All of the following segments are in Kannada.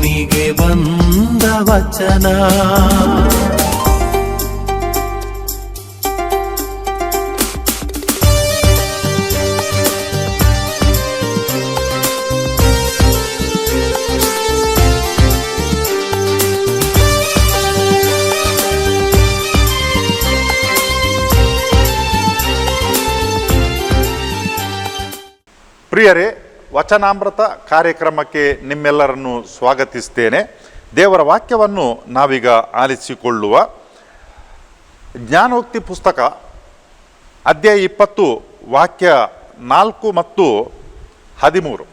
ಭೂಮಿಗೆ ಬಂದ ವಚನ ಪ್ರಿಯರೇ ವಚನಾಮೃತ ಕಾರ್ಯಕ್ರಮಕ್ಕೆ ನಿಮ್ಮೆಲ್ಲರನ್ನು ಸ್ವಾಗತಿಸ್ತೇನೆ. ದೇವರ ವಾಕ್ಯವನ್ನು ನಾವೀಗ ಆಲಿಸಿಕೊಳ್ಳುವ ಜ್ಞಾನೋಕ್ತಿ ಪುಸ್ತಕ, ಅಧ್ಯಾಯ ಇಪ್ಪತ್ತು, ವಾಕ್ಯ ನಾಲ್ಕು ಮತ್ತು ಹದಿಮೂರು.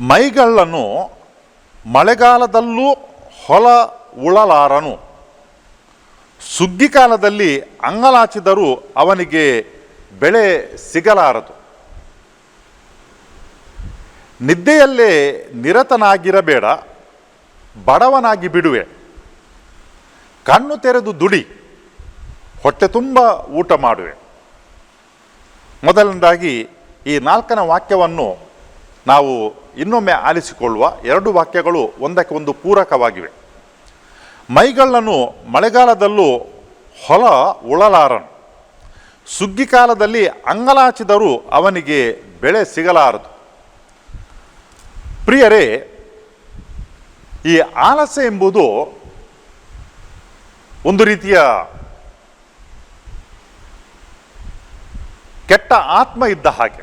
ಮೈಗಳನ್ನು ಮಳೆಗಾಲದಲ್ಲೂ ಹೊಲ ಉಳಲಾರನು. ಸುಗ್ಗಿಕಾಲದಲ್ಲಿ ಅಂಗಲಾಚಿದರೂ ಅವನಿಗೆ ಬೆಳೆ ಸಿಗಲಾರದು. ನಿದ್ದೆಯಲ್ಲೇ ನಿರತನಾಗಿರಬೇಡ, ಬಡವನಾಗಿ ಬಿಡುವೆ. ಕಣ್ಣು ತೆರೆದು ದುಡಿ, ಹೊಟ್ಟೆ ತುಂಬ ಊಟ ಮಾಡುವೆ. ಮೊದಲನೇದಾಗಿ ಈ ನಾಲ್ಕನ ವಾಕ್ಯವನ್ನು ನಾವು ಇನ್ನೊಮ್ಮೆ ಆಲಿಸಿಕೊಳ್ಳುವ ಎರಡು ವಾಕ್ಯಗಳು ಒಂದಕ್ಕೆ ಒಂದು ಪೂರಕವಾಗಿವೆ. ಮೈಗಳನ್ನು ಮಳೆಗಾಲದಲ್ಲೂ ಹೊಲ ಉಳಲಾರನು. ಸುಗ್ಗಿ ಕಾಲದಲ್ಲಿ ಅಂಗಲಾಚಿದರೂ ಅವನಿಗೆ ಬೆಳೆ ಸಿಗಲಾರದು. ಪ್ರಿಯರೇ, ಈ ಆಲಸ್ಯ ಎಂಬುದು ಒಂದು ರೀತಿಯ ಕೆಟ್ಟ ಆತ್ಮ ಇದ್ದ ಹಾಗೆ.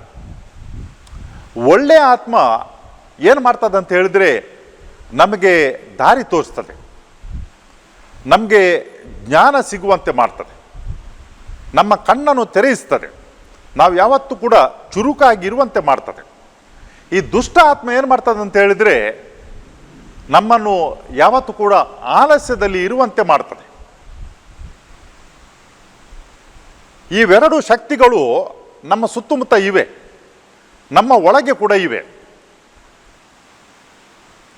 ಒಳ್ಳೆಯ ಆತ್ಮ ಏನು ಮಾಡ್ತದೆ ಅಂತ ಹೇಳಿದ್ರೆ ನಮಗೆ ದಾರಿ ತೋರಿಸ್ತದೆ. ನಮಗೆ ಜ್ಞಾನ ಸಿಗುವಂತೆ ಮಾಡ್ತದೆ. ನಮ್ಮ ಕಣ್ಣನ್ನು ತೆರೆಯಿಸ್ತದೆ. ನಾವು ಯಾವತ್ತೂ ಕೂಡ ಚುರುಕಾಗಿರುವಂತೆ ಮಾಡ್ತದೆ. ಈ ದುಷ್ಟ ಆತ್ಮ ಏನು ಮಾಡ್ತದೆ ಅಂತ ಹೇಳಿದರೆ ನಮ್ಮನ್ನು ಯಾವತ್ತೂ ಕೂಡ ಆಲಸ್ಯದಲ್ಲಿ ಇರುವಂತೆ ಮಾಡ್ತದೆ. ಇವೆರಡು ಶಕ್ತಿಗಳು ನಮ್ಮ ಸುತ್ತಮುತ್ತ ಇವೆ. ನಮ್ಮ ಒಳಗೆ ಕೂಡ ಇವೆ.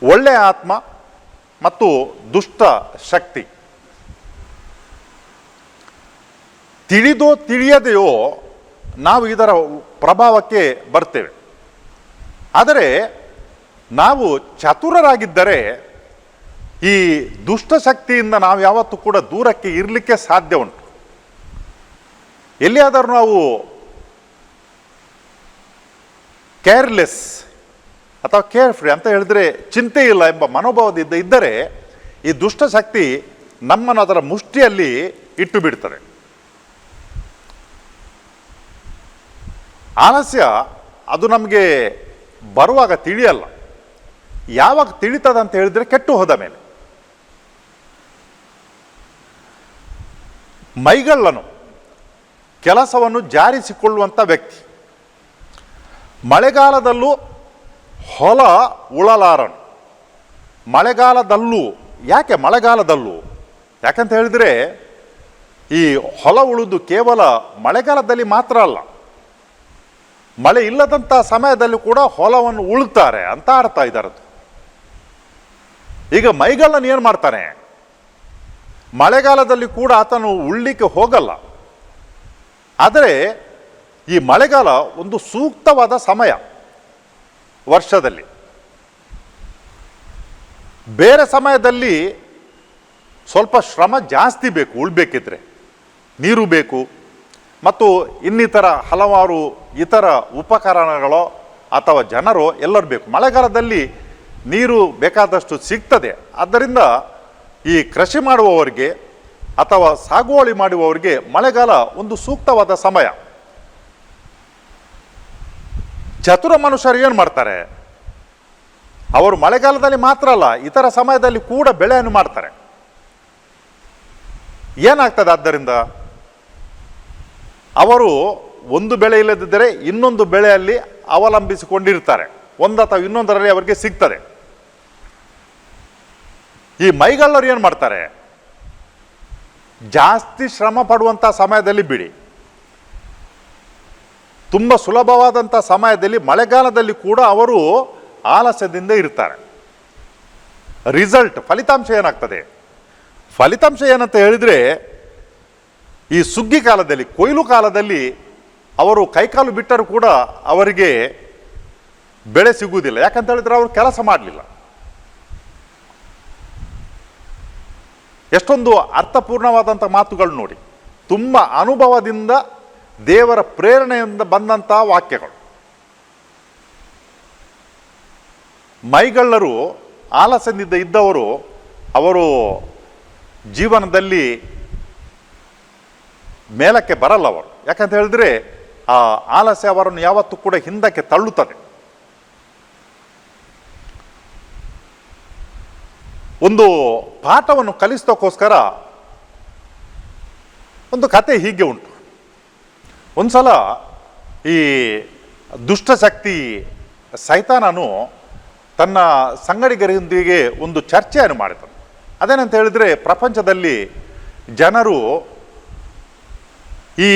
ಒಳ್ಳೆಯ ಆತ್ಮ ಮತ್ತು ದುಷ್ಟ ಶಕ್ತಿ. ತಿಳಿದೋ ತಿಳಿಯದೆಯೋ ನಾವು ಇದರ ಪ್ರಭಾವಕ್ಕೆ ಬರ್ತೇವೆ. ಆದರೆ ನಾವು ಚತುರರಾಗಿದ್ದರೆ ಈ ದುಷ್ಟ ಶಕ್ತಿಯಿಂದ ನಾವು ಯಾವತ್ತೂ ಕೂಡ ದೂರಕ್ಕೆ ಇರಲಿಕ್ಕೆ ಸಾಧ್ಯ ಉಂಟು. ಎಲ್ಲಿಯಾದರೂ ನಾವು ಕೇರ್ಲೆಸ್ ಅಥವಾ ಕೇರ್ ಫ್ರೀ ಅಂತ ಹೇಳಿದ್ರೆ ಚಿಂತೆ ಇಲ್ಲ ಎಂಬ ಮನೋಭಾವದಿಂದ ಇದ್ದರೆ ಈ ದುಷ್ಟ ಶಕ್ತಿ ನಮ್ಮನ್ನು ಅದರ ಮುಷ್ಟಿಯಲ್ಲಿ ಇಟ್ಟು ಬಿಡ್ತಾರೆ ಆಲಸ್ಯ ಅದು ನಮಗೆ ಬರುವಾಗ ತಿಳಿಯಲ್ಲ. ಯಾವಾಗ ತಿಳಿತದ ಅಂತ ಹೇಳಿದ್ರೆ ಕೆಟ್ಟು ಹೋದ ಮೇಲೆ. ಮೈಗಳ್ಳನು ಕೆಲಸವನ್ನು ಜಾರಿಸಿಕೊಳ್ಳುವಂಥ ವ್ಯಕ್ತಿ. ಮಳೆಗಾಲದಲ್ಲೂ ಹೊಲ ಉಳಲಾರನು. ಮಳೆಗಾಲದಲ್ಲೂ, ಯಾಕೆ ಮಳೆಗಾಲದಲ್ಲೂ? ಯಾಕಂತ ಹೇಳಿದರೆ ಈ ಹೊಲ ಉಳುದು ಕೇವಲ ಮಳೆಗಾಲದಲ್ಲಿ ಮಾತ್ರ ಅಲ್ಲ. ಮಳೆ ಇಲ್ಲದಂಥ ಸಮಯದಲ್ಲಿ ಕೂಡ ಹೊಲವನ್ನು ಉಳ್ತಾರೆ ಅಂತ ಅರ್ಥ ಇದ್ದಾರೆ ಈಗ ಮೈಗಳ್ಳನ್ನು ಏನು ಮಾಡ್ತಾನೆ? ಮಳೆಗಾಲದಲ್ಲಿ ಕೂಡ ಆತನು ಉಳ್ಳಿಕ್ಕೆ ಹೋಗಲ್ಲ. ಆದರೆ ಈ ಮಳೆಗಾಲ ಒಂದು ಸೂಕ್ತವಾದ ಸಮಯ ವರ್ಷದಲ್ಲಿ. ಬೇರೆ ಸಮಯದಲ್ಲಿ ಸ್ವಲ್ಪ ಶ್ರಮ ಜಾಸ್ತಿ ಬೇಕು, ಉಳ್ಬೇಕಿದ್ರೆ. ನೀರು ಬೇಕು ಮತ್ತು ಇನ್ನಿತರ ಹಲವಾರು ಇತರ ಉಪಕರಣಗಳು ಅಥವಾ ಜನರು ಎಲ್ಲರೂ ಬೇಕು. ಮಳೆಗಾಲದಲ್ಲಿ ನೀರು ಬೇಕಾದಷ್ಟು ಸಿಗ್ತದೆ. ಆದ್ದರಿಂದ ಈ ಕೃಷಿ ಮಾಡುವವರಿಗೆ ಅಥವಾ ಸಾಗುವಳಿ ಮಾಡುವವರಿಗೆ ಮಳೆಗಾಲ ಒಂದು ಸೂಕ್ತವಾದ ಸಮಯ. ಚತುರ ಮನುಷ್ಯರು ಏನು ಮಾಡ್ತಾರೆ? ಅವರು ಮಳೆಗಾಲದಲ್ಲಿ ಮಾತ್ರ ಅಲ್ಲ, ಇತರ ಸಮಯದಲ್ಲಿ ಕೂಡ ಬೆಳೆಯನ್ನು ಮಾಡ್ತಾರೆ ಏನಾಗ್ತದೆ ಆದ್ದರಿಂದ? ಅವರು ಒಂದು ಬೆಳೆ ಇಲ್ಲದಿದ್ದರೆ ಇನ್ನೊಂದು ಬೆಳೆಯಲ್ಲಿ ಅವಲಂಬಿಸಿಕೊಂಡಿರ್ತಾರೆ. ಒಂದು ಅಥವಾ ಇನ್ನೊಂದರಲ್ಲಿ ಅವರಿಗೆ ಸಿಗ್ತದೆ. ಈ ಮೈಗಲ್ಲರು ಏನು ಮಾಡ್ತಾರೆ? ಜಾಸ್ತಿ ಶ್ರಮ ಪಡುವಂಥ ಸಮಯದಲ್ಲಿ ಬಿಡಿ. ತುಂಬ ಸುಲಭವಾದಂಥ ಸಮಯದಲ್ಲಿ, ಮಳೆಗಾಲದಲ್ಲಿ ಕೂಡ ಅವರು ಆಲಸ್ಯದಿಂದ ಇರ್ತಾರೆ. ರಿಸಲ್ಟ್, ಫಲಿತಾಂಶ ಏನಾಗ್ತದೆ? ಫಲಿತಾಂಶ ಏನಂತ ಹೇಳಿದರೆ ಈ ಸುಗ್ಗಿ ಕಾಲದಲ್ಲಿ, ಕೊಯ್ಲು ಕಾಲದಲ್ಲಿ ಅವರು ಕೈಕಾಲು ಬಿಟ್ಟರೂ ಕೂಡ ಅವರಿಗೆ ಬೆಳೆ ಸಿಗುವುದಿಲ್ಲ. ಯಾಕಂತ ಹೇಳಿದ್ರೆ ಅವರು ಕೆಲಸ ಮಾಡಲಿಲ್ಲ. ಎಷ್ಟೊಂದು ಅರ್ಥಪೂರ್ಣವಾದಂಥ ಮಾತುಗಳು ನೋಡಿ. ತುಂಬ ಅನುಭವದಿಂದ, ದೇವರ ಪ್ರೇರಣೆಯಿಂದ ಬಂದಂಥ ವಾಕ್ಯಗಳು. ಮೈಗಳ್ಳರು, ಆಲಸ್ಯದಿಂದ ಇದ್ದವರು, ಅವರು ಜೀವನದಲ್ಲಿ ಮೇಲಕ್ಕೆ ಬರಲ್ಲ ಅವರು. ಯಾಕಂತ ಹೇಳಿದ್ರೆ ಆ ಆಲಸ್ಯ ಅವರನ್ನು ಯಾವತ್ತೂ ಕೂಡ ಹಿಂದಕ್ಕೆ ತಳ್ಳುತ್ತದೆ. ಒಂದು ಪಾಠವನ್ನು ಕಲಿಸೋಕ್ಕೋಸ್ಕರ ಒಂದು ಕತೆ ಹೀಗೆ ಉಂಟು. ಒಂದ್ಸಲ ಈ ದುಷ್ಟಶಕ್ತಿ ಸೈತಾನನು ತನ್ನ ಸಂಗಡಿಗರೊಂದಿಗೆ ಒಂದು ಚರ್ಚೆಯನ್ನು ಮಾಡಿದನು. ಅದೇನಂತ ಹೇಳಿದರೆ ಪ್ರಪಂಚದಲ್ಲಿ ಜನರು ಈ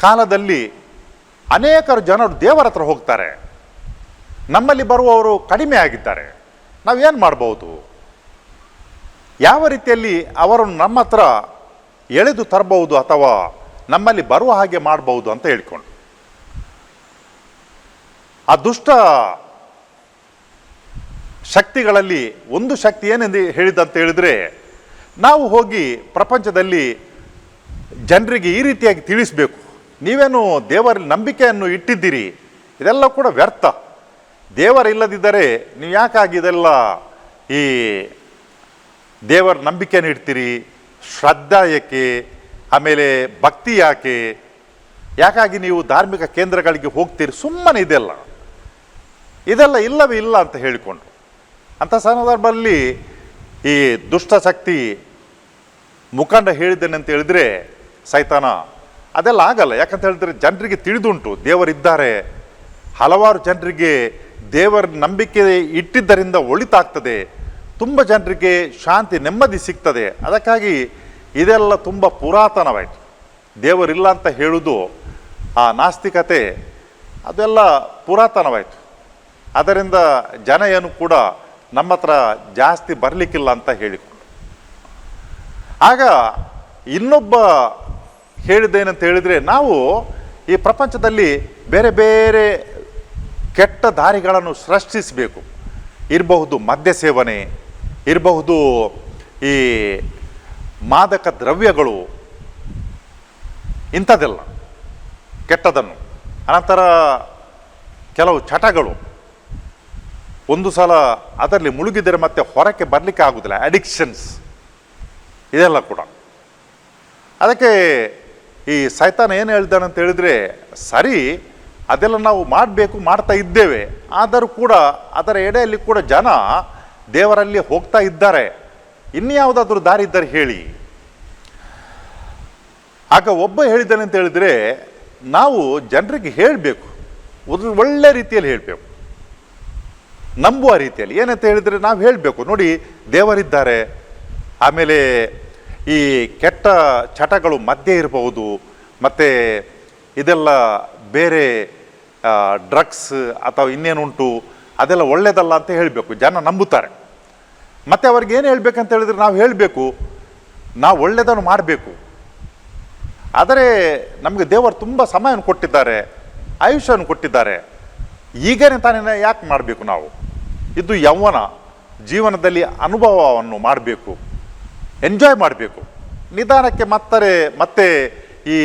ಕಾಲದಲ್ಲಿ ಅನೇಕರು ಜನರು ದೇವರ ಹತ್ರ ಹೋಗ್ತಾರೆ. ನಮ್ಮಲ್ಲಿ ಬರುವವರು ಕಡಿಮೆ ಆಗಿದ್ದಾರೆ. ನಾವೇನು ಮಾಡ್ಬೋದು? ಯಾವ ರೀತಿಯಲ್ಲಿ ಅವರನ್ನು ನಮ್ಮ ಹತ್ರ ಎಳೆದು ತರಬಹುದು ಅಥವಾ ನಮ್ಮಲ್ಲಿ ಬರುವ ಹಾಗೆ ಮಾಡಬಹುದು ಅಂತ ಹೇಳ್ಕೊಂಡು. ಆ ದುಷ್ಟ ಶಕ್ತಿಗಳಲ್ಲಿ ಒಂದು ಶಕ್ತಿ ಏನೆಂದು ಹೇಳಿದಂತ ಹೇಳಿದ್ರೆ, ನಾವು ಹೋಗಿ ಪ್ರಪಂಚದಲ್ಲಿ ಜನರಿಗೆ ಈ ರೀತಿಯಾಗಿ ತಿಳಿಸಬೇಕು. ನೀವೇನು ದೇವರಲ್ಲಿ ನಂಬಿಕೆಯನ್ನು ಇಟ್ಟಿದ್ದೀರಿ? ಇದೆಲ್ಲ ಕೂಡ ವ್ಯರ್ಥ. ದೇವರಿಲ್ಲದಿದ್ದರೆ ನೀವು ಯಾಕಾಗಿ ಇದೆಲ್ಲ ಈ ದೇವರ ನಂಬಿಕೆಯನ್ನು ಇಡ್ತೀರಿ? ಶ್ರದ್ಧಾ ಏಕೆ? ಆಮೇಲೆ ಭಕ್ತಿ ಯಾಕೆ? ಯಾಕಾಗಿ ನೀವು ಧಾರ್ಮಿಕ ಕೇಂದ್ರಗಳಿಗೆ ಹೋಗ್ತೀರಿ? ಸುಮ್ಮನೆ ಇದೆಲ್ಲ. ಇದೆಲ್ಲ ಇಲ್ಲವೇ ಇಲ್ಲ ಅಂತ ಹೇಳಿಕೊಂಡು. ಅಂಥ ಸಂದರ್ಭದಲ್ಲಿ ಈ ದುಷ್ಟಶಕ್ತಿ ಮುಖಂಡ ಹೇಳಿದ್ದೇನೆ ಅಂತ ಹೇಳಿದ್ರೆ ಸೈತಾನ, ಅದೆಲ್ಲ ಆಗಲ್ಲ. ಯಾಕಂತ ಹೇಳಿದ್ರೆ ಜನರಿಗೆ ತಿಳಿದುಂಟು, ದೇವರಿದ್ದಾರೆ. ಹಲವಾರು ಜನರಿಗೆ ದೇವರ ನಂಬಿಕೆ ಇಟ್ಟಿದ್ದರಿಂದ ಒಳಿತಾಗ್ತದೆ. ತುಂಬ ಜನರಿಗೆ ಶಾಂತಿ, ನೆಮ್ಮದಿ ಸಿಗ್ತದೆ. ಅದಕ್ಕಾಗಿ ಇದೆಲ್ಲ ತುಂಬ ಪುರಾತನವಾಯಿತು. ದೇವರಿಲ್ಲ ಅಂತ ಹೇಳುವುದು ಆ ನಾಸ್ತಿಕತೆ, ಅದೆಲ್ಲ ಪುರಾತನವಾಯಿತು. ಅದರಿಂದ ಜನ ಏನು ಕೂಡ ನಮ್ಮ ಹತ್ರ ಜಾಸ್ತಿ ಬರಲಿಕ್ಕಿಲ್ಲ ಅಂತ ಹೇಳಿಕೊಂಡು. ಆಗ ಇನ್ನೊಬ್ಬ ಹೇಳಿದ್ದೇನಂತ ಹೇಳಿದರೆ ನಾವು ಈ ಪ್ರಪಂಚದಲ್ಲಿ ಬೇರೆ ಬೇರೆ ಕೆಟ್ಟ ದಾರಿಗಳನ್ನು ಸೃಷ್ಟಿಸಬೇಕು. ಇರಬಹುದು ಮದ್ಯ ಸೇವನೆ, ಇರಬಹುದು ಈ ಮಾದಕ ದ್ರವ್ಯಗಳು, ಇಂಥದ್ದೆಲ್ಲ ಕೆಟ್ಟದನ್ನು ಅನಂತರ ಕೆಲವು ಚಟಗಳು. ಒಂದು ಸಲ ಅದರಲ್ಲಿ ಮುಳುಗಿದರೆ ಮತ್ತೆ ಹೊರಕ್ಕೆ ಬರಲಿಕ್ಕೆ ಆಗುವುದಿಲ್ಲ ಅಡಿಕ್ಷನ್ಸ್ ಇದೆಲ್ಲ ಕೂಡ. ಅದಕ್ಕೆ ಈ ಸೈತಾನ ಏನು ಹೇಳ್ತಾನೆ ಅಂತ ಹೇಳಿದ್ರೆ, ಸರಿ, ಅದೆಲ್ಲ ನಾವು ಮಾಡಬೇಕು, ಮಾಡ್ತಾ ಇದ್ದೇವೆ. ಆದರೂ ಕೂಡ ಅದರ ಎಡೆಯಲ್ಲಿ ಕೂಡ ಜನ ದೇವರಲ್ಲಿ ಹೋಗ್ತಾ ಇದ್ದಾರೆ. ಇನ್ಯಾವುದಾದ್ರೂ ದಾರಿ ಇದ್ದರೆ ಹೇಳಿ. ಆಗ ಒಬ್ಬ ಹೇಳಿದ್ದಾನೆ ಅಂತ ಹೇಳಿದ್ರೆ, ನಾವು ಜನರಿಗೆ ಹೇಳಬೇಕು. ಒಳ್ಳೆ ರೀತಿಯಲ್ಲಿ ಹೇಳಬೇಕು. ನಂಬುವ ರೀತಿಯಲ್ಲಿ. ಏನಂತ ಹೇಳಿದರೆ, ನಾವು ಹೇಳಬೇಕು. ನೋಡಿ, ದೇವರಿದ್ದಾರೆ. ಆಮೇಲೆ ಈ ಕೆಟ್ಟ ಚಟಗಳು ಮಧ್ಯೆ ಇರಬಹುದು, ಮತ್ತು ಇದೆಲ್ಲ ಬೇರೆ ಡ್ರಗ್ಸ್ ಅಥವಾ ಇನ್ನೇನುಂಟು, ಅದೆಲ್ಲ ಒಳ್ಳೆಯದಲ್ಲ ಅಂತ ಹೇಳಬೇಕು. ಜನ ನಂಬುತ್ತಾರೆ. ಮತ್ತು ಅವ್ರಿಗೆ ಏನು ಹೇಳಬೇಕಂತ ಹೇಳಿದ್ರೆ ನಾವು ಹೇಳಬೇಕು, ನಾವು ಒಳ್ಳೆಯದನ್ನು ಮಾಡಬೇಕು. ಆದರೆ ನಮಗೆ ದೇವರು ತುಂಬ ಸಮಯವನ್ನು ಕೊಟ್ಟಿದ್ದಾರೆ, ಆಯುಷ್ಯವನ್ನು ಕೊಟ್ಟಿದ್ದಾರೆ. ಈಗನೇ ತಾನೇ ಯಾಕೆ ಮಾಡಬೇಕು ನಾವು? ಇದು ಯೌವನ ಜೀವನದಲ್ಲಿ ಅನುಭವವನ್ನು ಮಾಡಬೇಕು. ಎಂಜಾಯ್ ಮಾಡಬೇಕು. ನಿಧಾನಕ್ಕೆ ಮತ್ತರೆ, ಮತ್ತೆ ಈ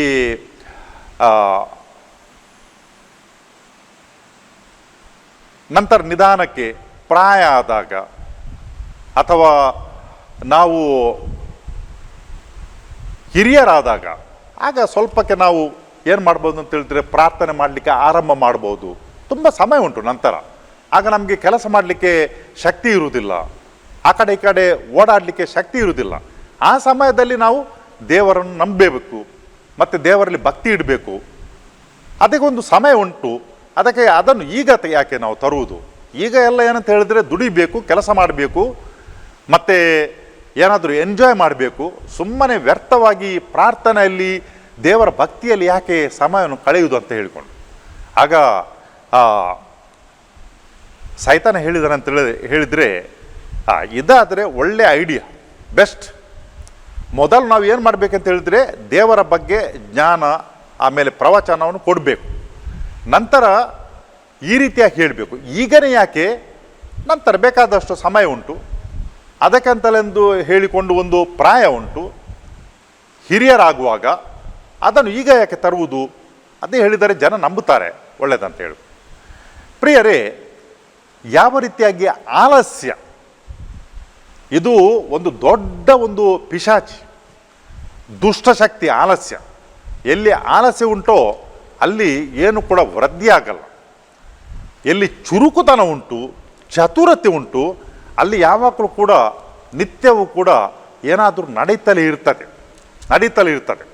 ನಂತರ ನಿಧಾನಕ್ಕೆ ಪ್ರಾಯ ಆದಾಗ ಅಥವಾ ನಾವು ಹಿರಿಯರಾದಾಗ, ಆಗ ಸ್ವಲ್ಪಕ್ಕೆ ನಾವು ಏನು ಮಾಡ್ಬೋದು ಅಂತ ಹೇಳಿದ್ರೆ ಪ್ರಾರ್ಥನೆ ಮಾಡಲಿಕ್ಕೆ ಆರಂಭ ಮಾಡ್ಬೋದು. ತುಂಬ ಸಮಯ ಉಂಟು ನಂತರ. ಆಗ ನಮಗೆ ಕೆಲಸ ಮಾಡಲಿಕ್ಕೆ ಶಕ್ತಿ ಇರುವುದಿಲ್ಲ. ಆ ಕಡೆ ಈ ಕಡೆ ಓಡಾಡಲಿಕ್ಕೆ ಶಕ್ತಿ ಇರುವುದಿಲ್ಲ. ಆ ಸಮಯದಲ್ಲಿ ನಾವು ದೇವರನ್ನು ನಂಬಬೇಕು, ಮತ್ತು ದೇವರಲ್ಲಿ ಭಕ್ತಿ ಇಡಬೇಕು. ಅದಕ್ಕೊಂದು ಸಮಯ ಉಂಟು. ಅದಕ್ಕೆ ಅದನ್ನು ಈಗ ಯಾಕೆ ನಾವು ತರುವುದು? ಈಗ ಎಲ್ಲ ಏನಂತ ಹೇಳಿದ್ರೆ ದುಡಿಬೇಕು, ಕೆಲಸ ಮಾಡಬೇಕು, ಮತ್ತು ಏನಾದರೂ ಎಂಜಾಯ್ ಮಾಡಬೇಕು. ಸುಮ್ಮನೆ ವ್ಯರ್ಥವಾಗಿ ಪ್ರಾರ್ಥನೆಯಲ್ಲಿ ದೇವರ ಭಕ್ತಿಯಲ್ಲಿ ಯಾಕೆ ಸಮಯವನ್ನು ಕಳೆಯುವುದು ಅಂತ ಹೇಳಿಕೊಂಡು. ಆಗ ಸೈತಾನ ಹೇಳಿದಾನೆ ಅಂತ ಹೇಳಿದರೆ ಇದಾದರೆ ಒಳ್ಳೆ ಐಡಿಯಾ ಬೆಸ್ಟ್ ಮೊದಲು ನಾವು ಏನು ಮಾಡಬೇಕಂತ ಹೇಳಿದ್ರೆ ದೇವರ ಬಗ್ಗೆ ಜ್ಞಾನ, ಆಮೇಲೆ ಪ್ರವಚನವನ್ನು ಕೊಡಬೇಕು. ನಂತರ ಈ ರೀತಿಯಾಗಿ ಹೇಳಬೇಕು. ಈಗನೇ ಯಾಕೆ? ನಂತರ ಬೇಕಾದಷ್ಟು ಸಮಯ ಉಂಟು. ಅದಕ್ಕಂತಲೆಂದು ಹೇಳಿಕೊಂಡು ಒಂದು ಪ್ರಾಯ ಉಂಟು. ಹಿರಿಯರಾಗುವಾಗ ಅದನ್ನು ಈಗ ಯಾಕೆ ತರುವುದು? ಅದೇ ಹೇಳಿದರೆ ಜನ ನಂಬುತ್ತಾರೆ. ಒಳ್ಳೆಯದಂತ ಹೇಳಿ. ಪ್ರಿಯರೇ, ಯಾವ ರೀತಿಯಾಗಿ ಆಲಸ್ಯ? ಇದು ಒಂದು ದೊಡ್ಡ ಒಂದು ಪಿಶಾಚಿ ದುಷ್ಟಶಕ್ತಿ ಆಲಸ್ಯ. ಎಲ್ಲಿ ಆಲಸ್ಯ ಉಂಟೋ ಅಲ್ಲಿ ಏನು ಕೂಡ ವೃದ್ಧಿ ಆಗಲ್ಲ. ಎಲ್ಲಿ ಚುರುಕುತನ ಉಂಟು, ಚತುರತೆ ಉಂಟು, ಅಲ್ಲಿ ಯಾವಾಗಲೂ ಕೂಡ ನಿತ್ಯವೂ ಕೂಡ ಏನಾದರೂ ನಡೀತಲೇ ಇರ್ತದೆ ನಡೀತಲೇ ಇರ್ತದೆ.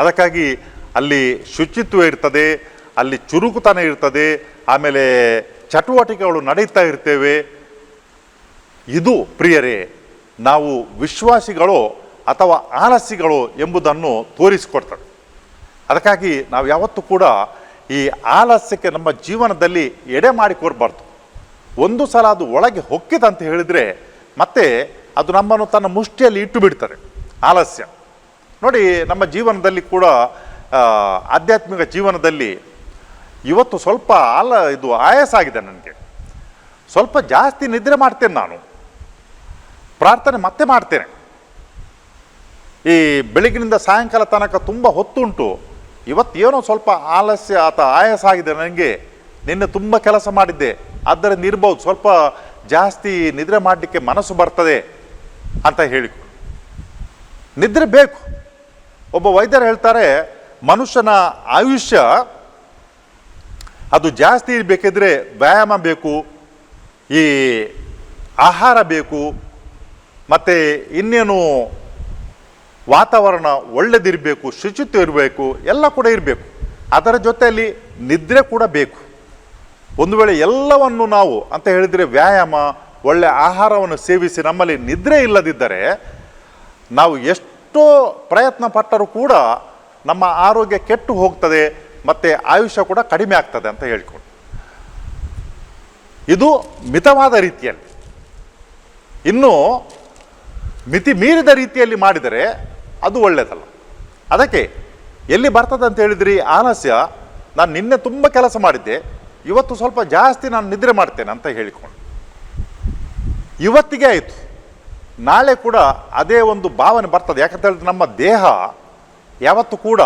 ಅದಕ್ಕಾಗಿ ಅಲ್ಲಿ ಶುಚಿತ್ವ ಇರ್ತದೆ, ಅಲ್ಲಿ ಚುರುಕುತನ ಇರ್ತದೆ, ಆಮೇಲೆ ಚಟುವಟಿಕೆಗಳು ನಡೀತಾ ಇರ್ತೇವೆ. ಇದು ಪ್ರಿಯರೇ, ನಾವು ವಿಶ್ವಾಸಿಗಳು ಅಥವಾ ಆಲಸ್ಯಗಳು ಎಂಬುದನ್ನು ತೋರಿಸಿಕೊಡ್ತದೆ. ಅದಕ್ಕಾಗಿ ನಾವು ಯಾವತ್ತೂ ಕೂಡ ಈ ಆಲಸ್ಯಕ್ಕೆ ನಮ್ಮ ಜೀವನದಲ್ಲಿ ಎಡೆ ಮಾಡಿಕೊಡ್ಬಾರ್ದು. ಒಂದು ಸಲ ಅದು ಒಳಗೆ ಹೊಕ್ಕಿದಂತ ಹೇಳಿದರೆ ಮತ್ತೆ ಅದು ನಮ್ಮನ್ನು ತನ್ನ ಮುಷ್ಟಿಯಲ್ಲಿ ಇಟ್ಟು ಬಿಡ್ತಾರೆ ಆಲಸ್ಯ ನೋಡಿ, ನಮ್ಮ ಜೀವನದಲ್ಲಿ ಕೂಡ ಆಧ್ಯಾತ್ಮಿಕ ಜೀವನದಲ್ಲಿ ಇವತ್ತು ಸ್ವಲ್ಪ ಆಲ ಇದು ಆಯಾಸ ಆಗಿದೆ ನನಗೆ. ಸ್ವಲ್ಪ ಜಾಸ್ತಿ ನಿದ್ರೆ ಮಾಡ್ತೇನೆ ನಾನು. ಪ್ರಾರ್ಥನೆ ಮತ್ತೆ ಮಾಡ್ತೇನೆ. ಈ ಬೆಳಗಿನಿಂದ ಸಾಯಂಕಾಲ ತನಕ ತುಂಬ ಹೊತ್ತುಂಟು. ಇವತ್ತೇನೋ ಸ್ವಲ್ಪ ಆಲಸ್ಯ ಆತ ಆಯಾಸ ಆಗಿದೆ ನನಗೆ. ನಿನ್ನೆ ತುಂಬ ಕೆಲಸ ಮಾಡಿದ್ದೆ. ಆದ್ದರಿಂದ ಇರ್ಬೋದು ಸ್ವಲ್ಪ ಜಾಸ್ತಿ ನಿದ್ರೆ ಮಾಡಲಿಕ್ಕೆ ಮನಸ್ಸು ಬರ್ತದೆ ಅಂತ ಹೇಳಿ. ನಿದ್ರೆ ಬೇಕು. ಒಬ್ಬ ವೈದ್ಯರು ಹೇಳ್ತಾರೆ, ಮನುಷ್ಯನ ಆಯುಷ್ಯ ಅದು ಜಾಸ್ತಿ ಇರಬೇಕಿದ್ರೆ ವ್ಯಾಯಾಮ ಬೇಕು, ಈ ಆಹಾರ ಬೇಕು ಮತ್ತು ಇನ್ನೇನು ವಾತಾವರಣ ಒಳ್ಳೆದಿರಬೇಕು, ಶುಚಿತ್ವ ಇರಬೇಕು, ಎಲ್ಲ ಕೂಡ ಇರಬೇಕು. ಅದರ ಜೊತೆಯಲ್ಲಿ ನಿದ್ರೆ ಕೂಡ ಬೇಕು. ಒಂದು ವೇಳೆ ಎಲ್ಲವನ್ನು ನಾವು ಅಂತ ಹೇಳಿದರೆ ವ್ಯಾಯಾಮ, ಒಳ್ಳೆ ಆಹಾರವನ್ನು ಸೇವಿಸಿ ನಮ್ಮಲ್ಲಿ ನಿದ್ರೆ ಇಲ್ಲದಿದ್ದರೆ ನಾವು ಎಷ್ಟೋ ಪ್ರಯತ್ನ ಪಟ್ಟರೂ ಕೂಡ ನಮ್ಮ ಆರೋಗ್ಯ ಕೆಟ್ಟು ಹೋಗ್ತದೆ, ಮತ್ತು ಆಯುಷ್ಯ ಕೂಡ ಕಡಿಮೆ ಆಗ್ತದೆ ಅಂತ ಹೇಳ್ಕೊಂಡು. ಇದು ಮಿತವಾದ ರೀತಿಯಲ್ಲಿ. ಇನ್ನು ಮಿತಿ ಮೀರಿದ ರೀತಿಯಲ್ಲಿ ಮಾಡಿದರೆ ಅದು ಒಳ್ಳೆಯದಲ್ಲ ಅದಕ್ಕೆ ಎಲ್ಲಿ ಬರ್ತದೆ ಅಂತ ಹೇಳಿದ್ರಿ ಆಲಸ್ಯ, ನಾನು ನಿನ್ನೆ ತುಂಬ ಕೆಲಸ ಮಾಡಿದ್ದೆ, ಇವತ್ತು ಸ್ವಲ್ಪ ಜಾಸ್ತಿ ನಾನು ನಿದ್ರೆ ಮಾಡ್ತೇನೆ ಅಂತ ಹೇಳಿಕೊಂಡು. ಇವತ್ತಿಗೆ ಆಯಿತು. ನಾಳೆ ಕೂಡ ಅದೇ ಒಂದು ಭಾವನೆ ಬರ್ತದೆ. ಯಾಕಂತ ಹೇಳಿದ್ರೆ ನಮ್ಮ ದೇಹ ಯಾವತ್ತು ಕೂಡ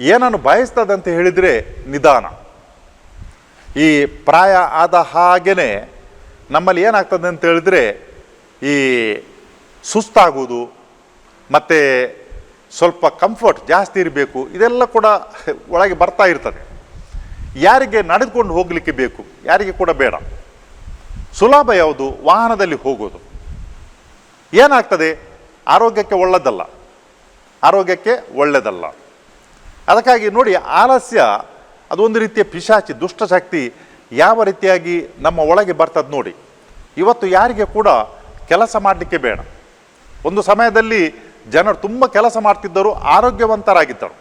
ಏನನ್ನು ಬಯಸ್ತದೆ ಅಂತ ಹೇಳಿದರೆ ನಿಧಾನ. ಈ ಪ್ರಾಯ ಆದ ಹಾಗೆಯೇ ನಮ್ಮಲ್ಲಿ ಏನಾಗ್ತದೆ ಅಂತ ಹೇಳಿದ್ರೆ ಈ ಸುಸ್ತಾಗುವುದು, ಮತ್ತು ಸ್ವಲ್ಪ ಕಂಫರ್ಟ್ ಜಾಸ್ತಿ ಇರಬೇಕು, ಇದೆಲ್ಲ ಕೂಡ ಒಳಗೆ ಬರ್ತಾ ಇರ್ತದೆ. ಯಾರಿಗೆ ನಡೆದುಕೊಂಡು ಹೋಗಲಿಕ್ಕೆ ಬೇಕು, ಯಾರಿಗೆ ಕೂಡ ಬೇಡ. ಸುಲಭ ಯಾವುದು? ವಾಹನದಲ್ಲಿ ಹೋಗೋದು. ಏನಾಗ್ತದೆ? ಆರೋಗ್ಯಕ್ಕೆ ಒಳ್ಳೆಯದಲ್ಲ ಆರೋಗ್ಯಕ್ಕೆ ಒಳ್ಳೆಯದಲ್ಲ ಅದಕ್ಕಾಗಿ ನೋಡಿ, ಆಲಸ್ಯ, ಅದೊಂದು ರೀತಿಯ ಪಿಶಾಚಿ ದುಷ್ಟಶಕ್ತಿ ಯಾವ ರೀತಿಯಾಗಿ ನಮ್ಮ ಒಳಗೆ ಬರ್ತದೆ ನೋಡಿ. ಇವತ್ತು ಯಾರಿಗೆ ಕೂಡ ಕೆಲಸ ಮಾಡಲಿಕ್ಕೆ ಬೇಡ. ಒಂದು ಸಮಯದಲ್ಲಿ ಜನರು ತುಂಬ ಕೆಲಸ ಮಾಡ್ತಿದ್ದರು, ಆರೋಗ್ಯವಂತರಾಗಿದ್ದರು.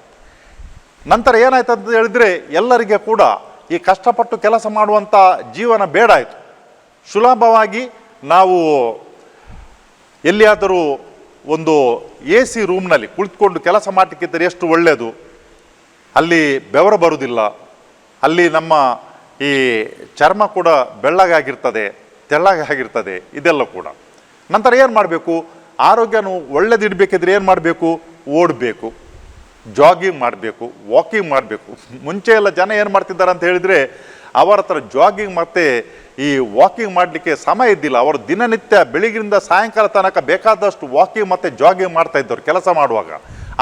ನಂತರ ಏನಾಯ್ತು ಅಂತ ಹೇಳಿದ್ರೆ, ಎಲ್ಲರಿಗೆ ಕೂಡ ಈ ಕಷ್ಟಪಟ್ಟು ಕೆಲಸ ಮಾಡುವಂಥ ಜೀವನ ಬೇಡ ಆಯಿತು. ಸುಲಭವಾಗಿ ನಾವು ಎಲ್ಲಿಯಾದರೂ ಒಂದು ಎ ಸಿ ರೂಮ್ನಲ್ಲಿ ಕುಳಿತುಕೊಂಡು ಕೆಲಸ ಮಾಡಲಿಕ್ಕಿದ್ದರೆ ಎಷ್ಟು ಒಳ್ಳೆಯದು. ಅಲ್ಲಿ ಬೆವರು ಬರುವುದಿಲ್ಲ. ಅಲ್ಲಿ ನಮ್ಮ ಈ ಚರ್ಮ ಕೂಡ ಬೆಳ್ಳಗಾಗಿರ್ತದೆ, ತೆಳ್ಳಗಾಗಿರ್ತದೆ, ಇದೆಲ್ಲ ಕೂಡ. ನಂತರ ಏನು ಮಾಡಬೇಕು? ಆರೋಗ್ಯನು ಒಳ್ಳೇದಿಡಬೇಕಿದ್ರೆ ಏನು ಮಾಡಬೇಕು? ಓಡಬೇಕು. ಜಾಗಿಂಗ್ ಮಾಡಬೇಕು, ವಾಕಿಂಗ್ ಮಾಡಬೇಕು. ಮುಂಚೆ ಎಲ್ಲ ಜನ ಏನು ಮಾಡ್ತಿದ್ದಾರೆ ಅಂತ ಹೇಳಿದರೆ, ಅವರ ಹತ್ರ ಜಾಗಿಂಗ್ ಮತ್ತು ಈ ವಾಕಿಂಗ್ ಮಾಡಲಿಕ್ಕೆ ಸಮಯ ಇದ್ದಿಲ್ಲ. ಅವರು ದಿನನಿತ್ಯ ಬೆಳಗಿನಿಂದ ಸಾಯಂಕಾಲ ತನಕ ಬೇಕಾದಷ್ಟು ವಾಕಿಂಗ್ ಮತ್ತು ಜಾಗಿಂಗ್ ಮಾಡ್ತಾ ಇದ್ದವ್ರು ಕೆಲಸ ಮಾಡುವಾಗ.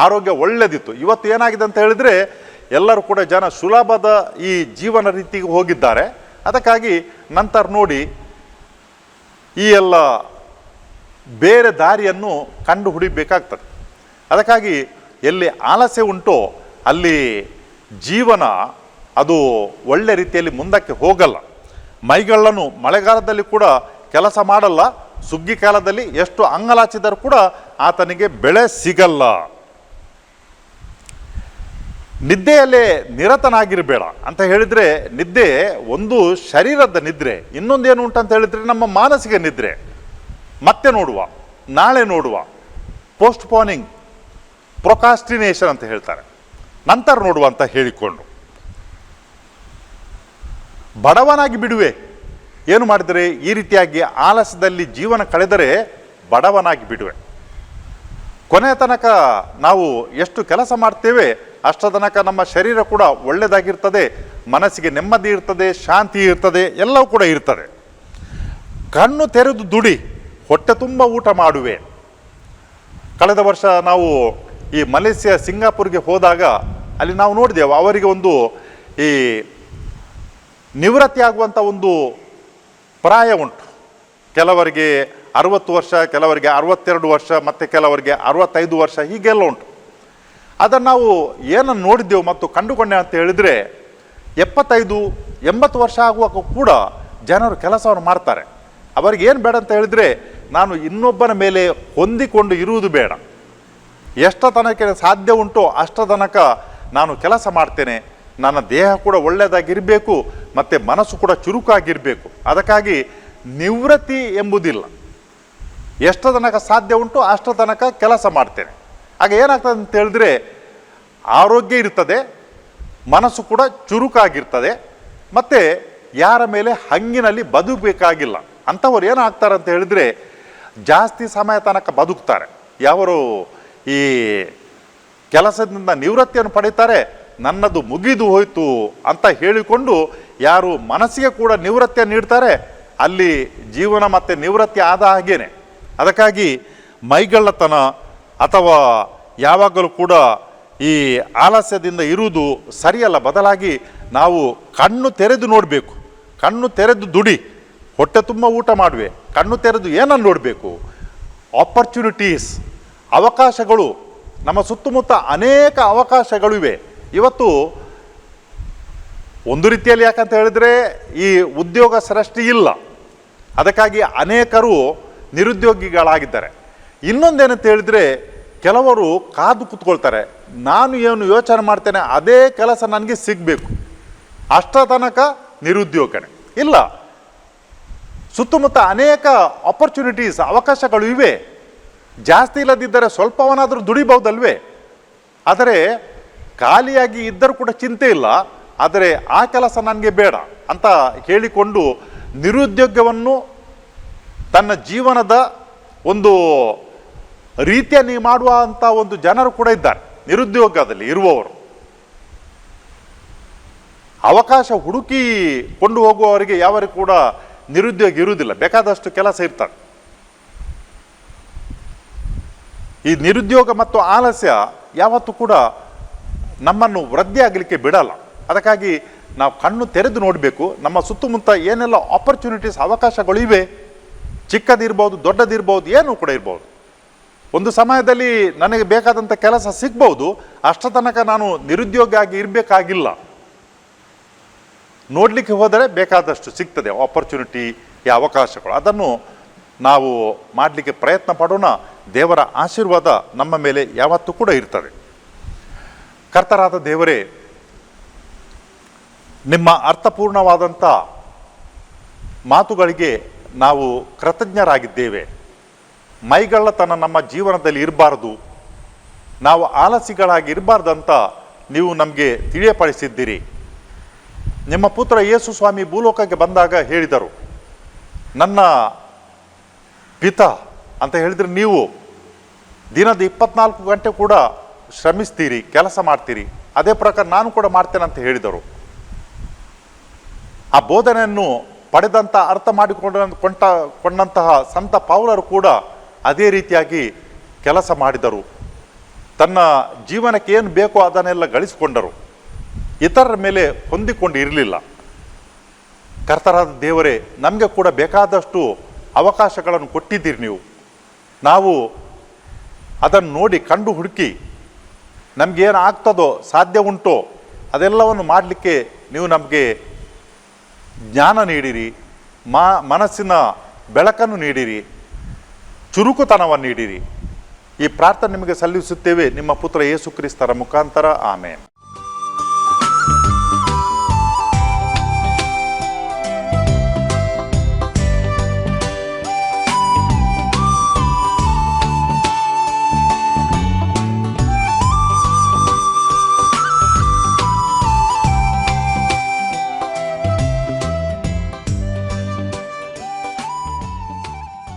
ಆರೋಗ್ಯ ಒಳ್ಳೆದಿತ್ತು. ಇವತ್ತು ಏನಾಗಿದೆ ಅಂತ ಹೇಳಿದರೆ, ಎಲ್ಲರೂ ಕೂಡ ಜನ ಸುಲಭದ ಈ ಜೀವನ ರೀತಿಗೆ ಹೋಗಿದ್ದಾರೆ. ಅದಕ್ಕಾಗಿ ನಂತರ ನೋಡಿ ಈ ಎಲ್ಲ ಬೇರೆ ದಾರಿಯನ್ನು ಕಂಡು ಹುಡಿಬೇಕಾಗ್ತದೆ. ಅದಕ್ಕಾಗಿ ಎಲ್ಲಿ ಆಲಸ್ಯ ಉಂಟೋ ಅಲ್ಲಿ ಜೀವನ ಅದು ಒಳ್ಳೆ ರೀತಿಯಲ್ಲಿ ಮುಂದಕ್ಕೆ ಹೋಗಲ್ಲ. ಮೈಗಳನ್ನು ಮಳೆಗಾಲದಲ್ಲಿ ಕೂಡ ಕೆಲಸ ಮಾಡಲ್ಲ, ಸುಗ್ಗಿ ಕಾಲದಲ್ಲಿ ಎಷ್ಟು ಅಂಗಲಾಚಿದರೂ ಕೂಡ ಆತನಿಗೆ ಬೆಳೆ ಸಿಗಲ್ಲ. ನಿದ್ದೆಯಲ್ಲೇ ನಿರತನಾಗಿರಬೇಡ. ಅಂತ ಹೇಳಿದರೆ ನಿದ್ದೆ ಒಂದು ಶರೀರದ ನಿದ್ರೆ, ಇನ್ನೊಂದೇನು ಉಂಟಂತ ಹೇಳಿದರೆ ನಮ್ಮ ಮಾನಸಿಕ ನಿದ್ರೆ. ಮತ್ತೆ ನೋಡುವ, ನಾಳೆ ನೋಡುವ ಪೋಸ್ಟ್ ಪೋನಿಂಗ್ ಪ್ರೊಕಾಸ್ಟಿನೇಷನ್ ಅಂತ ಹೇಳ್ತಾರೆ. ನಂತರ ನೋಡುವ ಅಂತ ಹೇಳಿಕೊಂಡು. ಬಡವನಾಗಿ ಬಿಡುವೆ. ಏನು ಮಾಡಿದರೆ? ಈ ರೀತಿಯಾಗಿ ಆಲಸದಲ್ಲಿ ಜೀವನ ಕಳೆದರೆ ಬಡವನಾಗಿ ಬಿಡುವೆ. ಕೊನೆಯ ತನಕ ನಾವು ಎಷ್ಟು ಕೆಲಸ ಮಾಡ್ತೇವೆ ಅಷ್ಟ ತನಕ ನಮ್ಮ ಶರೀರ ಕೂಡ ಒಳ್ಳೆಯದಾಗಿರ್ತದೆ, ಮನಸ್ಸಿಗೆ ನೆಮ್ಮದಿ ಇರ್ತದೆ, ಶಾಂತಿ ಇರ್ತದೆ, ಎಲ್ಲವೂ ಕೂಡ ಇರ್ತದೆ. ಕಣ್ಣು ತೆರೆದು ದುಡಿ. ಹೊಟ್ಟೆ ತುಂಬ ಊಟ ಮಾಡುವೆ. ಕಳೆದ ವರ್ಷ ನಾವು ಈ ಮಲೇಷ್ಯಾ ಸಿಂಗಾಪುರ್ಗೆ ಹೋದಾಗ ಅಲ್ಲಿ ನಾವು ನೋಡಿದೆವು, ಅವರಿಗೆ ಒಂದು ಈ ನಿವೃತ್ತಿ ಆಗುವಂಥ ಒಂದು ಪ್ರಾಯ ಉಂಟು. ಕೆಲವರಿಗೆ ಅರವತ್ತು ವರ್ಷ, ಕೆಲವರಿಗೆ ಅರವತ್ತೆರಡು ವರ್ಷ, ಮತ್ತು ಕೆಲವರಿಗೆ ಅರವತ್ತೈದು ವರ್ಷ, ಹೀಗೆಲ್ಲ ಉಂಟು. ಅದನ್ನು ನಾವು ಏನನ್ನು ನೋಡಿದ್ದೆವು ಮತ್ತು ಕಂಡುಕೊಂಡೆ ಅಂತ ಹೇಳಿದರೆ, ಎಪ್ಪತ್ತೈದು, ಎಂಬತ್ತು ವರ್ಷ ಆಗುವಾಗ ಕೂಡ ಜನರು ಕೆಲಸವನ್ನು ಮಾಡ್ತಾರೆ. ಅವರಿಗೆ ಏನು ಬೇಡ ಅಂತ ಹೇಳಿದರೆ, ನಾನು ಇನ್ನೊಬ್ಬನ ಮೇಲೆ ಹೊಂದಿಕೊಂಡು ಇರುವುದು ಬೇಡ. ಎಷ್ಟು ತನಕ ಸಾಧ್ಯ ಉಂಟೋ ಅಷ್ಟ ತನಕ ನಾನು ಕೆಲಸ ಮಾಡ್ತೇನೆ. ನನ್ನ ದೇಹ ಕೂಡ ಒಳ್ಳೆಯದಾಗಿರಬೇಕು ಮತ್ತು ಮನಸ್ಸು ಕೂಡ ಚುರುಕಾಗಿರಬೇಕು. ಅದಕ್ಕಾಗಿ ನಿವೃತ್ತಿ ಎಂಬುದಿಲ್ಲ. ಎಷ್ಟು ತನಕ ಸಾಧ್ಯ ಉಂಟು ಅಷ್ಟು ತನಕ ಕೆಲಸ ಮಾಡ್ತೇನೆ. ಆಗ ಏನಾಗ್ತದೆ ಅಂತ ಹೇಳಿದ್ರೆ, ಆರೋಗ್ಯ ಇರ್ತದೆ, ಮನಸ್ಸು ಕೂಡ ಚುರುಕಾಗಿರ್ತದೆ, ಮತ್ತು ಯಾರ ಮೇಲೆ ಹಂಗಿನಲ್ಲಿ ಬದುಕಬೇಕಾಗಿಲ್ಲ. ಅಂಥವ್ರು ಏನಾಗ್ತಾರೆ ಅಂತ ಹೇಳಿದ್ರೆ ಜಾಸ್ತಿ ಸಮಯ ತನಕ ಬದುಕ್ತಾರೆ. ಯಾವರು ಈ ಕೆಲಸದಿಂದ ನಿವೃತ್ತಿಯನ್ನು ಪಡೀತಾರೆ, ನನ್ನದು ಮುಗಿದು ಹೋಯಿತು ಅಂತ ಹೇಳಿಕೊಂಡು ಯಾರು ಮನಸ್ಸಿಗೆ ಕೂಡ ನಿವೃತ್ತಿಯನ್ನು ನೀಡ್ತಾರೆ, ಅಲ್ಲಿ ಜೀವನ ಮತ್ತು ನಿವೃತ್ತಿ ಆದ ಹಾಗೇನೆ. ಅದಕ್ಕಾಗಿ ಮೈಗಳ್ಳತನ ಅಥವಾ ಯಾವಾಗಲೂ ಕೂಡ ಈ ಆಲಸ್ಯದಿಂದ ಇರುವುದು ಸರಿಯಲ್ಲ. ಬದಲಾಗಿ ನಾವು ಕಣ್ಣು ತೆರೆದು ನೋಡಬೇಕು. ಕಣ್ಣು ತೆರೆದು ದುಡಿ. ಹೊಟ್ಟೆ ತುಂಬ ಊಟ ಮಾಡುವೆ, ಕಣ್ಣು ತೆರೆದು ಏನನ್ನು ನೋಡಬೇಕು? ಆಪರ್ಚುನಿಟೀಸ್ ಅವಕಾಶಗಳು. ನಮ್ಮ ಸುತ್ತಮುತ್ತ ಅನೇಕ ಅವಕಾಶಗಳಿವೆ. ಇವತ್ತು ಒಂದು ರೀತಿಯಲ್ಲಿ ಯಾಕಂತ ಹೇಳಿದರೆ ಈ ಉದ್ಯೋಗ ಸೃಷ್ಟಿ ಇಲ್ಲ. ಅದಕ್ಕಾಗಿ ಅನೇಕರು ನಿರುದ್ಯೋಗಿಗಳಾಗಿದ್ದಾರೆ. ಇನ್ನೊಂದೇನಂತ ಹೇಳಿದರೆ ಕೆಲವರು ಕಾದು ಕೂತ್ಕೊಳ್ತಾರೆ. ನಾನು ಏನು ಯೋಚನೆ ಮಾಡ್ತೇನೆ, ಅದೇ ಕೆಲಸ ನನಗೆ ಸಿಗಬೇಕು. ಅಷ್ಟ ತನಕ ಇಲ್ಲ. ಸುತ್ತಮುತ್ತ ಅನೇಕ ಆಪರ್ಚುನಿಟೀಸ್ ಅವಕಾಶಗಳು ಇವೆ. ಜಾಸ್ತಿ ಇಲ್ಲದಿದ್ದರೆ ಸ್ವಲ್ಪವನಾದರೂ ದುಡಿಬಹುದಲ್ವೇ? ಆದರೆ ಖಾಲಿಯಾಗಿ ಇದ್ದರೂ ಕೂಡ ಚಿಂತೆ ಇಲ್ಲ. ಆದರೆ ಆ ಕೆಲಸ ನನಗೆ ಬೇಡ ಅಂತ ಹೇಳಿಕೊಂಡು ನಿರುದ್ಯೋಗವನ್ನು ತನ್ನ ಜೀವನದ ಒಂದು ರೀತಿಯಲ್ಲಿ ಅಂತ ಒಂದು ಜನರು ಕೂಡ ಇದ್ದಾರೆ. ನಿರುದ್ಯೋಗದಲ್ಲಿ ಇರುವವರು. ಅವಕಾಶ ಹುಡುಕಿ ಕೊಂಡು ಹೋಗುವವರಿಗೆ ಯಾವರಿಗೂ ಕೂಡ ನಿರುದ್ಯೋಗ ಇರುವುದಿಲ್ಲ. ಬೇಕಾದಷ್ಟು ಕೆಲಸ ಇರ್ತಾರೆ ಈ ನಿರುದ್ಯೋಗ ಮತ್ತು ಆಲಸ್ಯ ಯಾವತ್ತೂ ಕೂಡ ನಮ್ಮನ್ನು ವೃದ್ಧಿ ಆಗಲಿಕ್ಕೆ ಬಿಡಲ್ಲ. ಅದಕ್ಕಾಗಿ ನಾವು ಕಣ್ಣು ತೆರೆದು ನೋಡಬೇಕು. ನಮ್ಮ ಸುತ್ತಮುತ್ತ ಏನೆಲ್ಲ ಆಪರ್ಚುನಿಟೀಸ್ ಅವಕಾಶಗಳು ಇವೆ ಚಿಕ್ಕದಿರ್ಬೋದು, ದೊಡ್ಡದಿರ್ಬೋದು, ಏನೂ ಕೂಡ ಇರ್ಬೋದು. ಒಂದು ಸಮಯದಲ್ಲಿ ನನಗೆ ಬೇಕಾದಂಥ ಕೆಲಸ ಸಿಗ್ಬೋದು. ಅಷ್ಟ ತನಕ ನಾನು ನಿರುದ್ಯೋಗ ಆಗಿ ಇರಬೇಕಾಗಿಲ್ಲ. ನೋಡಲಿಕ್ಕೆ ಹೋದರೆ ಬೇಕಾದಷ್ಟು ಸಿಗ್ತದೆ ಆಪರ್ಚುನಿಟಿ ಈ ಅವಕಾಶಗಳು. ಅದನ್ನು ನಾವು ಮಾಡಲಿಕ್ಕೆ ಪ್ರಯತ್ನ ಪಡೋಣ. ದೇವರ ಆಶೀರ್ವಾದ ನಮ್ಮ ಮೇಲೆ ಯಾವತ್ತೂ ಕೂಡ ಇರ್ತದೆ. ಕರ್ತರಾದ ದೇವರೇ, ನಿಮ್ಮ ಅರ್ಥಪೂರ್ಣವಾದಂಥ ಮಾತುಗಳಿಗೆ ನಾವು ಕೃತಜ್ಞರಾಗಿದ್ದೇವೆ. ಮೈಗಳ್ಳತನ ನಮ್ಮ ಜೀವನದಲ್ಲಿ ಇರಬಾರ್ದು. ನಾವು ಆಲಸಿಗಳಾಗಿ ಇರಬಾರ್ದಂತ ನೀವು ನಮಗೆ ತಿಳಿಯಪಡಿಸಿದ್ದೀರಿ. ನಿಮ್ಮ ಪುತ್ರ ಯೇಸು ಸ್ವಾಮಿ ಭೂಲೋಕಕ್ಕೆ ಬಂದಾಗ ಹೇಳಿದರು, ನನ್ನ ಪಿತ ಅಂತ ಹೇಳಿದರೆ ನೀವು ದಿನದ ಇಪ್ಪತ್ನಾಲ್ಕು ಗಂಟೆ ಕೂಡ ಶ್ರಮಿಸ್ತೀರಿ, ಕೆಲಸ ಮಾಡ್ತೀರಿ, ಅದೇ ಪ್ರಕಾರ ನಾನು ಕೂಡ ಮಾಡ್ತೇನೆ ಅಂತ ಹೇಳಿದರು. ಆ ಬೋಧನೆಯನ್ನು ಪಡೆದಂಥ ಅರ್ಥ ಮಾಡಿಕೊಂಡ ಕೊಂಟ ಕೊಂಡಂತಹ ಸಂತ ಪೌಲರು ಕೂಡ ಅದೇ ರೀತಿಯಾಗಿ ಕೆಲಸ ಮಾಡಿದರು. ತನ್ನ ಜೀವನಕ್ಕೆ ಏನು ಬೇಕೋ ಅದನ್ನೆಲ್ಲ ಗಳಿಸಿಕೊಂಡರು. ಇತರರ ಮೇಲೆ ಹೊಂದಿಕೊಂಡು ಇರಲಿಲ್ಲ. ಕರ್ತರಾದ ದೇವರೇ, ನಮಗೆ ಕೂಡ ಬೇಕಾದಷ್ಟು ಅವಕಾಶಗಳನ್ನು ಕೊಟ್ಟಿದ್ದೀರಿ ನೀವು. ನಾವು ಅದನ್ನು ನೋಡಿ ಕಂಡು ಹುಡುಕಿ ನಮಗೇನು ಆಗ್ತದೋ ಸಾಧ್ಯ ಉಂಟೋ, ಅದೆಲ್ಲವನ್ನು ಮಾಡಲಿಕ್ಕೆ ನೀವು ನಮಗೆ ಜ್ಞಾನ ನೀಡಿರಿ, ಮಾ, ಮನಸ್ಸಿನ ಬೆಳಕನ್ನು ನೀಡಿರಿ, ಚುರುಕುತನವನ್ನು ನೀಡಿರಿ. ಈ ಪ್ರಾರ್ಥನೆ ನಿಮಗೆ ಸಲ್ಲಿಸುತ್ತೇವೆ. ನಿಮ್ಮ ಪುತ್ರ ಯೇಸು ಕ್ರಿಸ್ತರ ಮುಖಾಂತರ. ಆಮೇನ್.